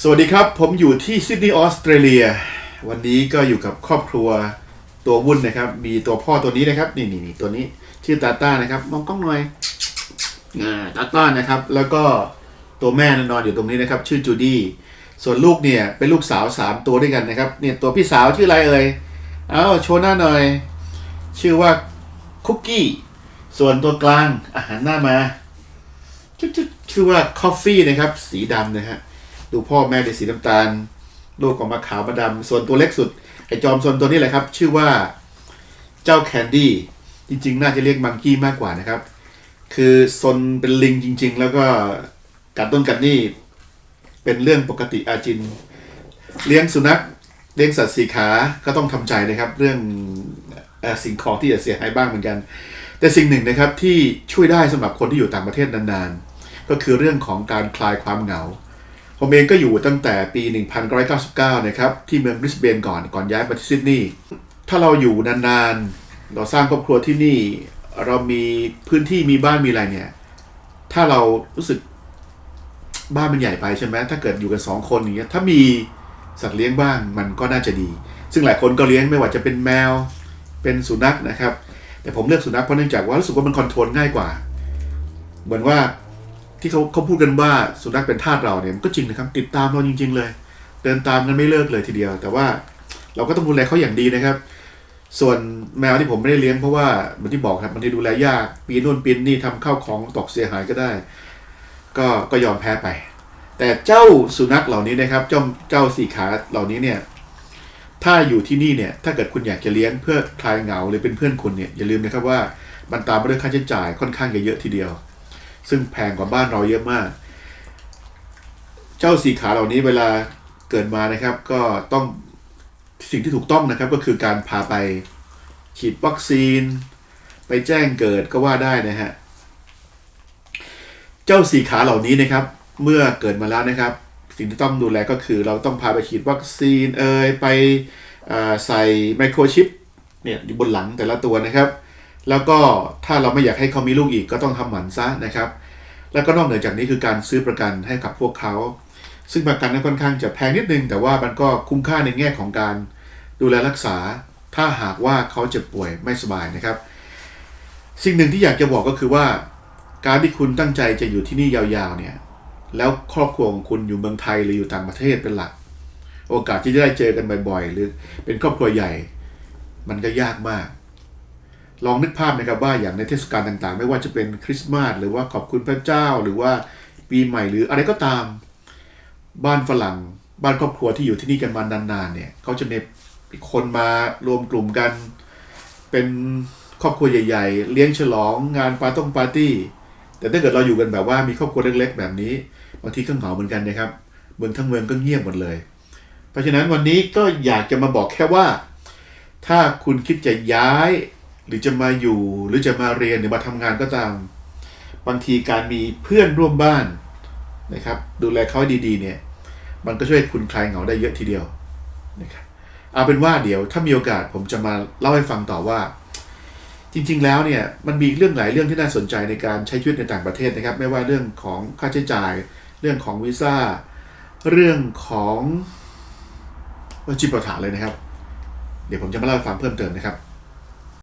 สวัสดีครับ ผมอยู่ที่ซิดนีย์ออสเตรเลีย วันนี้ก็อยู่กับครอบครัวตัววุ่นนะครับ มีตัวพ่อตัวนี้นะครับ นี่นี่นตัวนี้ชื่อตาต้านะครับ มองกล้องหน่อยตาต้านะครับ แล้วก็ตัวแม่นอนอยู่ตรงนี้นะครับ ชื่อจูดี้ส่วนลูกเนี่ยเป็นลูกสาวสามตัวด้วยกันนะครับ เนี่ยตัวพี่สาวชื่ออะไรเอ่ยเอ้าโชว์หน้าหน่อย ชื่อว่าคุกกี้ส่วนตัวกลางอาหารหน้ามาชื่อชื่อชื่อว่าคอฟฟี่นะครับ สีดำนะฮะ ดูพ่อแม่เป็นสีน้ำตาล ลูกออกมาขาวมาดำส่วนตัวเล็กสุด ไอจอมซนตัวนี้แหละครับ ชื่อว่าเจ้าแคนดี้จริง ๆ น่าจะเรียกมังกี้มากกว่านะครับ คือซนเป็นลิงจริง ๆ แล้วก็กัดต้นกัดนี่เป็นเรื่องปกติอาจิน เลี้ยงสุนัขเลี้ยงสัตว์สีขาก็ต้องทำใจนะครับ เรื่องอสิ่งของที่จะเสียหายบ้างเหมือนกัน แต่สิ่งหนึ่งนะครับที่ช่วยได้สำหรับคนที่อยู่ต่างประเทศนานๆ ก็คือเรื่องของการคลายความเหงา ผมเองก็อยู่ตั้งแต่ปี 1999 นะครับ ที่เมืองบริสเบนก่อนก่อนย้ายมาที่ซิดนีย์ถ้าเราอยู่นานๆ เราสร้างครอบครัวที่นี่ เรามีพื้นที่มีบ้านมีอะไรเนี่ย ถ้าเรารู้สึกบ้านมันใหญ่ไปใช่ไหมถ้าเกิดอยู่กันสองคนอย่างเงี้ยถ้ามีสัตว์เลี้ยงบ้างมันก็น่าจะดี ซึ่งหลายคนก็เลี้ยงไม่ว่าจะเป็นแมวเป็นสุนัขนะครับ แต่ผมเลือกสุนัขเพราะเนื่องจากว่ารู้สึกว่ามันคอนโทรลง่ายกว่า เหมือนว่า ที่เขาเขาพูดกันว่าสุนัขเป็นทาสเราเนี่ยมันก็จริงนะครับ ติดตามเราจริง ๆ เลย เดินตามกันไม่เลิกเลยทีเดียว แต่ว่าเราก็ต้องดูแลเขาอย่างดีนะครับ ส่วนแมวที่ผมไม่ได้เลี้ยงเพราะว่าเหมือนที่บอกครับมันที่ดูแลยากปีนนู่นปีนนี่ทำข้าวของตกเสียหายก็ได้ ก็ก็ยอมแพ้ไป แต่เจ้าสุนัขเหล่านี้นะครับ เจ้าเจ้าสี่ขาเหล่านี้เนี่ย ถ้าอยู่ที่นี่เนี่ย ถ้าเกิดคุณอยากจะเลี้ยงเพื่อคลายเหงาหรือเป็นเพื่อนคุณเนี่ยอย่าลืมนะครับว่ามันตามมาด้วยค่าใช้จ่ายค่อนข้างจะเยอะทีเดียว ซึ่งแพงกว่าบ้านเราเยอะมาก เจ้าสีขาเหล่านี้เวลาเกิดมานะครับ ก็ต้องสิ่งที่ถูกต้องนะครับ ก็คือการพาไปฉีดวัคซีน ไปแจ้งเกิดก็ว่าได้นะฮะเจ้าสีขาเหล่านี้นะครับ เมื่อเกิดมาแล้วนะครับ สิ่งที่ต้องดูแลก็คือ เราต้องพาไปฉีดวัคซีนเอ่ยไปใส่ไมโครชิปเนี่ยอยู่บนหลังแต่ละตัวนะครับ แล้วก็ถ้าเราไม่อยากให้เขามีลูกอีกก็ต้องทำหมันซะนะครับ แล้วก็นอกเหนือจากนี้คือการซื้อประกันให้กับพวกเขา ซึ่งประกันนั้นค่อนข้างจะแพงนิดนึง แต่ว่ามันก็คุ้มค่าในแง่ของการดูแลรักษา ถ้าหากว่าเขาเจ็บป่วยไม่สบายนะครับ สิ่งหนึ่งที่อยากจะบอกก็คือว่า การที่คุณตั้งใจจะอยู่ที่นี่ยาวๆเนี่ยแล้วครอบครัวของคุณอยู่เมืองไทยหรืออยู่ต่างประเทศเป็นหลัก โอกาสที่จะได้เจอกันบ่อยๆ หรือเป็นครอบครัวใหญ่ มันก็ยากมาก ลองนึกภาพนะครับว่าอย่างในเทศกาลต่างๆ ไม่ว่าจะเป็นคริสต์มาสหรือว่าขอบคุณพระเจ้า หรือว่าปีใหม่หรืออะไรก็ตาม บ้านฝรั่ง บ้านครอบครัวที่อยู่ที่นี่กันมานานๆเนี่ยเขาจะมีคนมารวมกลุ่มกัน เป็นครอบครัวใหญ่ ๆ เลี้ยงฉลองงานปาต้องปาร์ตี้ แต่ถ้าเกิดเราอยู่กันแบบว่ามีครอบครัวเล็ก ๆ แบบนี้บางทีก็เหงาเหมือนกันนะครับเมืองทั้งเมืองก็เงียบหมดเลย เพราะฉะนั้นวันนี้ก็อยากจะมาบอกแค่ว่า ถ้าคุณคิดจะย้าย หรือจะมาอยู่หรือจะมาเรียนหรือมาทำงานก็ตาม บางทีการมีเพื่อนร่วมบ้านนะครับ ดูแลเขาให้ดีๆ เนี่ย มันก็ช่วยคุณคลายเหงาได้เยอะทีเดียวนะครับเอาเป็นว่าเดี๋ยวถ้ามีโอกาสผมจะมาเล่าให้ฟังต่อว่า จริง ๆ แล้วเนี่ยมันมีเรื่องหลายเรื่องที่น่าสนใจในการใช้ชีวิตในต่างประเทศนะครับ ไม่ว่าเรื่องของค่าใช้จ่าย เรื่องของวีซ่าเรื่องของว่าจิปาถะเลยนะครับ เดี๋ยวผมจะมาเล่าให้ฟังเพิ่มเติมนะครับ